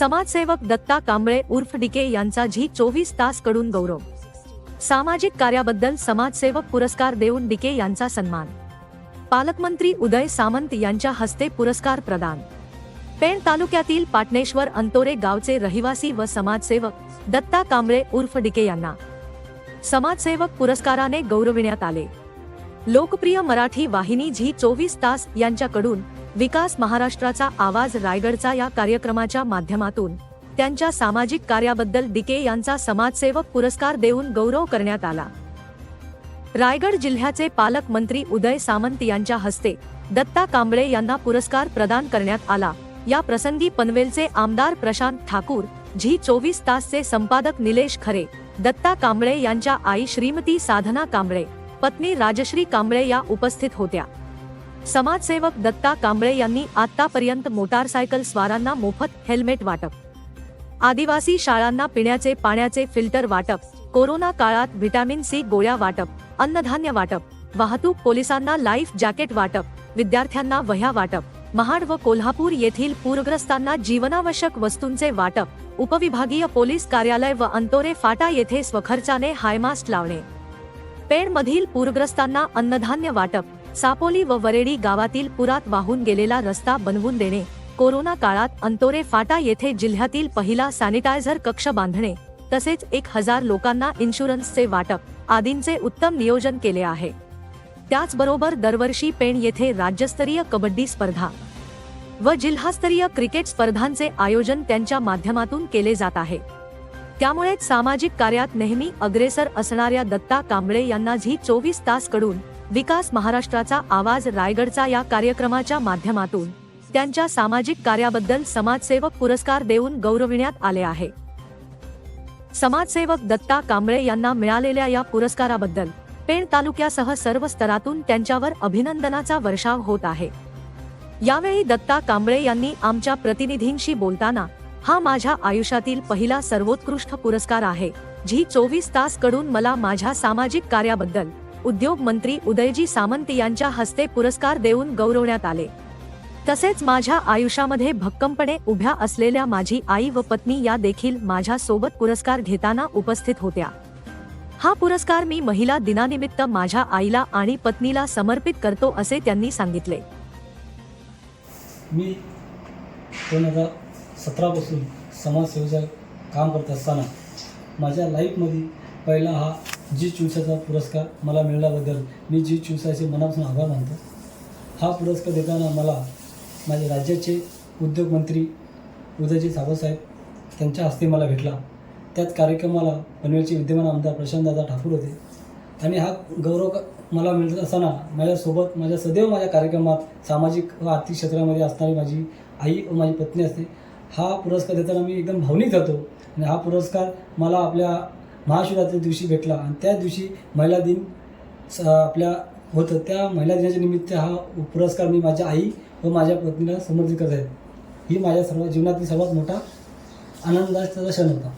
समाजसेवक दत्ता कांबळे उर्फ डिके यांचा झी चोवीस तासकडून गौरव. सामाजिक कार्याबद्दल समाजसेवक पुरस्कार देऊन डिके यांचा सन्मान. पालकमंत्री उदय सामंत यांच्या हस्ते पुरस्कार प्रदान. पेण तालुक्यातील पाटणेश्वर अंतोरे गावचे रहिवासी व समाजसेवक दत्ता कांबळे उर्फ डिके यांना. समाजसेवक पुरस्काराने गौरविण्यात आले. लोकप्रिय मराठी वाहिनी झी चोवीस तास यांच्याकडून विकास महाराष्ट्राचा आवाज रायगडचा या कार्यक्रमाच्या माध्यमातून त्यांच्या सामाजिक कार्याबद्दल डिके यांचा समाजसेवक पुरस्कार देऊन गौरव करण्यात आला. रायगड जिल्ह्याचे पालकमंत्री उदय सामंत यांच्या हस्ते दत्ता कांबळे यांना पुरस्कार प्रदान करण्यात आला. या प्रसंगी पनवेलचे आमदार प्रशांत ठाकूर झी चोवीस तासचे संपादक निलेश खरे दत्ता कांबळे यांच्या आई श्रीमती साधना कांबळे पत्नी राजश्री कांबळे या उपस्थित होत्या. समाजसेवक दत्ता कांबळे यांनी आतापर्यंत मोटारसायकल स्वारांना मोफत हेल्मेट वाटप. आदिवासी शाळांना पिण्याचे पाण्याचे फिल्टर वाटप कोरोना काळात व्हिटॅमिन सी गोळ्या वाटप अन्नधान्य वाटप वाहतूक पोलिसांना लाईफ जॅकेट वाटप विद्यार्थ्यांना वह्या वाटप महाड व कोल्हापूर येथील पूरग्रस्तांना जीवनावश्यक वस्तूंचे वाटप उपविभागीय पोलीस कार्यालय व अंतोरे फाटा येथे स्वखर्चाने हायमास्ट लावणे. पेणमधील पूरग्रस्तांना अन्नधान्य वाटप सापोली व वरेडी गावातील पुरात वाहून गेलेला रस्ता बनवून देणे कोरोना काळात अंतोरे फाटा येथे जिल्ह्यातील पहिला सॅनिटायझर कक्ष बांधणे तसेच एक हजार लोकांना इन्शुरन्सचे वाटप आदींचे उत्तम नियोजन केले आहे. त्याचबरोबर दरवर्षी पेण येथे राज्यस्तरीय कबड्डी स्पर्धा व जिल्हास्तरीय क्रिकेट स्पर्धांचे आयोजन त्यांच्या माध्यमातून केले जात आहे. त्यामुळेच सामाजिक कार्यात नेहमी अग्रेसर असणाऱ्या दत्ता कांबळे यांना झी चोवीस तासकडून विकास महाराष्ट्राचा आवाज रायगडचा या कार्यक्रमाच्या माध्यमातून त्यांच्या सामाजिक कार्याबद्दल समाजसेवक पुरस्कार देऊन गौरविण्यात आले आहे. समाजसेवक दत्ता कांबळे यांना मिळालेल्या या पुरस्काराबद्दल पेण तालुक्यासह सर्व स्तरातून त्यांच्यावर अभिनंदनाचा वर्षाव होत आहे. यावेळी दत्ता कांबळे यांनी आमच्या प्रतिनिधींशी बोलताना हा माझ्या आयुष्यातील पहिला सर्वोत्कृष्ट पुरस्कार आहे झी चोवीस तासकडून मला माझ्या सामाजिक कार्याबद्दल उद्योग मंत्री उदयजी सामंत यांच्या हस्ते पुरस्कार देऊन गौरवण्यात आले. तसेच माझ्या आयुष्यामध्ये भक्कमपणे उभ्या असलेल्या माझी आई व पत्नी या देखील माझ्या सोबत पुरस्कार घेताना उपस्थित होत्या. हा पुरस्कार मी महिला दिनानिमित्त माझ्या आईला आणि पत्नीला समर्पित करतो असे त्यांनी सांगितले. मी दोन हजार सतरापासून समाजसेवेचं काम करत असताना माझ्या लाईफमध्ये पहिला हा जी चिवसाचा पुरस्कार मला मिळाल्याबद्दल मी जी चिवसाचे मनापासून आभार मानतो. हा पुरस्कार देताना मला माझे राज्याचे उद्योगमंत्री उदयजी सावंतसाहेब त्यांच्या हस्ते मला भेटला. त्याच कार्यक्रमाला पनवेलचे विद्यमान आमदार प्रशांतदादा ठाकूर होते. आणि हा गौरव मला मिळत असताना माझ्यासोबत माझ्या सदैव माझ्या कार्यक्रमात सामाजिक व आर्थिक क्षेत्रामध्ये असणारी माझी आई व माझी पत्नी असते. हा पुरस्कार देताना मी एकदम भावनिक जातो. आणि हा पुरस्कार मला आपल्या महाशिवरात्री दिवशी भेटला आणि त्या दिवशी महिला दिन स- आपल्या होतं. त्या महिला दिनाच्या निमित्त हा पुरस्कार मी माझ्या आई व माझ्या पत्नीला समर्पित करत आहे. ही माझ्या सर्व जीवनातील सर्वात मोठा आनंदाचा क्षण होता.